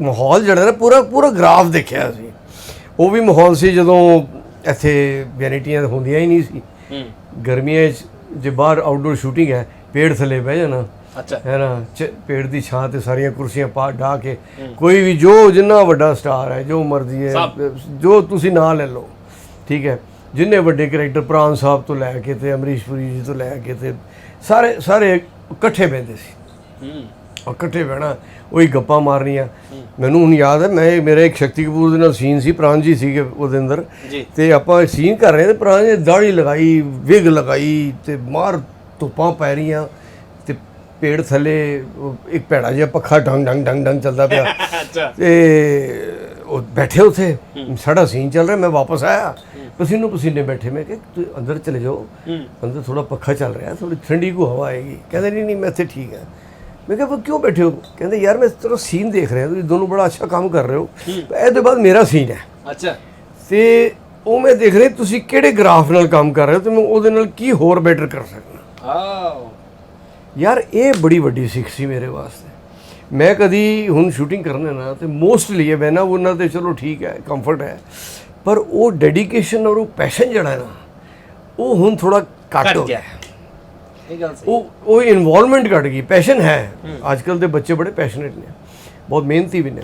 ਮਾਹੌਲ ਜਿਹੜਾ ਨਾ ਪੂਰਾ ਪੂਰਾ ਗ੍ਰਾਫ ਦੇਖਿਆ ਸੀ। ਉਹ ਵੀ ਮਾਹੌਲ ਸੀ ਜਦੋਂ ਇੱਥੇ ਵੈਨਿਟੀਆਂ ਹੁੰਦੀਆਂ ਹੀ ਨਹੀਂ ਸੀ। ਗਰਮੀਆਂ 'ਚ ਜੇ ਬਾਹਰ ਆਊਟਡੋਰ ਸ਼ੂਟਿੰਗ ਹੈ ਪੇੜ ਥੱਲੇ ਬਹਿ ਜਾਣਾ। ਅੱਛਾ। ਹੈ ਨਾ? ਪੇੜ ਦੀ ਛਾਂ ਤੇ ਸਾਰੀਆਂ ਕੁਰਸੀਆਂ ਪਾ ਢਾ ਕੇ ਕੋਈ ਵੀ ਜੋ ਜਿੰਨਾ ਵੱਡਾ ਸਟਾਰ ਹੈ ਜੋ ਮਰਜ਼ੀ ਹੈ। ਜੋ ਤੁਸੀਂ ਨਾਂ ਲੈ ਲਓ ਠੀਕ ਹੈ? ਜਿੰਨੇ ਵੱਡੇ ਕੈਰੈਕਟਰ ਪ੍ਰਾਨ ਸਾਹਿਬ ਤੋਂ ਲੈ ਕੇ ਤੇ ਅਮਰੀਸ਼ ਪੁਰੀ ਜੀ ਤੋਂ ਲੈ ਕੇ ਤੇ ਸਾਰੇ ਸਾਰੇ ਇਕੱਠੇ ਬਹਿੰਦੇ ਸੀ। ਹੂੰ। ਇਕੱਠੇ ਬਹਿਣਾ ਉਹੀ ਗੱਪਾਂ ਮਾਰਨੀਆਂ। ਮੈਨੂੰ ਹੁਣ ਯਾਦ ਹੈ ਮੈਂ ਮੇਰਾ ਇੱਕ ਸ਼ਕਤੀ ਕਪੂਰ ਦੇ ਨਾਲ ਸੀਨ ਸੀ ਪ੍ਰਾਨ ਜੀ ਸੀਗੇ ਉਹਦੇ ਅੰਦਰ। ਤੇ ਆਪਾਂ ਸੀਨ ਕਰ ਰਹੇ ਤੇ ਪ੍ਰਾਨ ਜੀ ਨੇ ਦਾੜੀ ਲਗਾਈ ਵਿਗ ਲਗਾਈ ਤੇ ਮਾਰ ਧੁੱਪਾਂ ਪੈ ਰਹੀਆਂ ਤੇ ਪੇੜ ਥੱਲੇ ਇੱਕ ਭੈੜਾ ਜਿਹਾ ਪੱਖਾ ਡੰਗ ਡੰਗ ਡੰਗ ਡੰਗ ਚੱਲਦਾ ਪਿਆ। ਤੇ ਉਹ ਬੈਠੇ ਉੱਥੇ ਸਾਡਾ ਸੀਨ ਚੱਲ ਰਿਹਾ ਮੈਂ ਵਾਪਸ ਆਇਆ। ਪਸੀਨੋ ਪਸੀਨੇ ਬੈਠੇ ਮੈਂ ਕਿ ਤੁਸੀਂ ਅੰਦਰ ਚਲੇ ਜਾਓ। ਅੰਦਰ ਥੋੜਾ ਪੱਖਾ ਚੱਲ ਰਿਹਾ ਥੋੜੀ ਠੰਡੀ ਕੋ ਹਵਾ ਆਏਗੀ। ਕਹਿੰਦੇ ਨਹੀਂ ਨਹੀਂ ਮੈਂ ਇੱਥੇ ਠੀਕ ਹਾਂ। ਮੈਂ ਕਿਹਾ "ਪਰ ਕਿਉਂ ਬੈਠੇ ਹੋ? ਕਹਿੰਦੇ ਯਾਰ ਮੈਂ ਤੇਰਾ ਸੀਨ ਦੇਖ ਰਿਹਾ ਤੁਸੀਂ ਦੋਨੋਂ ਬੜਾ ਅੱਛਾ ਕੰਮ ਕਰ ਰਹੇ ਹੋ। ਇਹਦੇ ਬਾਅਦ ਮੇਰਾ ਸੀਨ ਹੈ। ਅੱਛਾ। ਤੇ ਉਹ ਮੈਂ ਦੇਖ ਰਿਹਾ ਤੁਸੀਂ ਕਿਹੜੇ ਗ੍ਰਾਫ ਨਾਲ ਕੰਮ ਕਰ ਰਹੇ ਹੋ ਤੇ ਮੈਂ ਉਹਦੇ ਨਾਲ ਕੀ ਹੋਰ ਬੈਟਰ ਕਰ ਸਕਦਾ? ਆਓ। ਯਾਰ ਇਹ ਬੜੀ ਵੱਡੀ ਸਿੱਖ ਸੀ ਮੇਰੇ ਵਾਸਤੇ। ਮੈਂ ਕਦੀ ਹੁਣ ਸ਼ੂਟਿੰਗ ਕਰਨਾ ਨਾ ਤੇ ਮੋਸਟਲੀ ਇਹ ਬੈਨਾ ਉਹਨਾਂ ਤੇ ਚਲੋ ਠੀਕ ਹੈ ਕੰਫਰਟ ਹੈ। ਪਰ ਉਹ ਡੈਡੀਕੇਸ਼ਨ ਔਰ ਉਹ ਪੈਸ਼ਨ ਜਿਹੜਾ ਹੈ ਨਾ ਉਹ ਹੁਣ ਥੋੜਾ ਘੱਟ ਹੋ। ਗਿਆ। ਇਹ ਗੱਲ ਸਹੀ ਉਹ ਉਹ ਇਨਵੋਲਵਮੈਂਟ ਘਟ ਗਈ ਪੈਸ਼ਨ ਹੈ। ਅੱਜ ਕੱਲ ਦੇ ਬੱਚੇ ਬੜੇ ਪੈਸ਼ਨੇਟ ਨੇ। ਬਹੁਤ ਮਿਹਨਤੀ ਵੀ ਨੇ।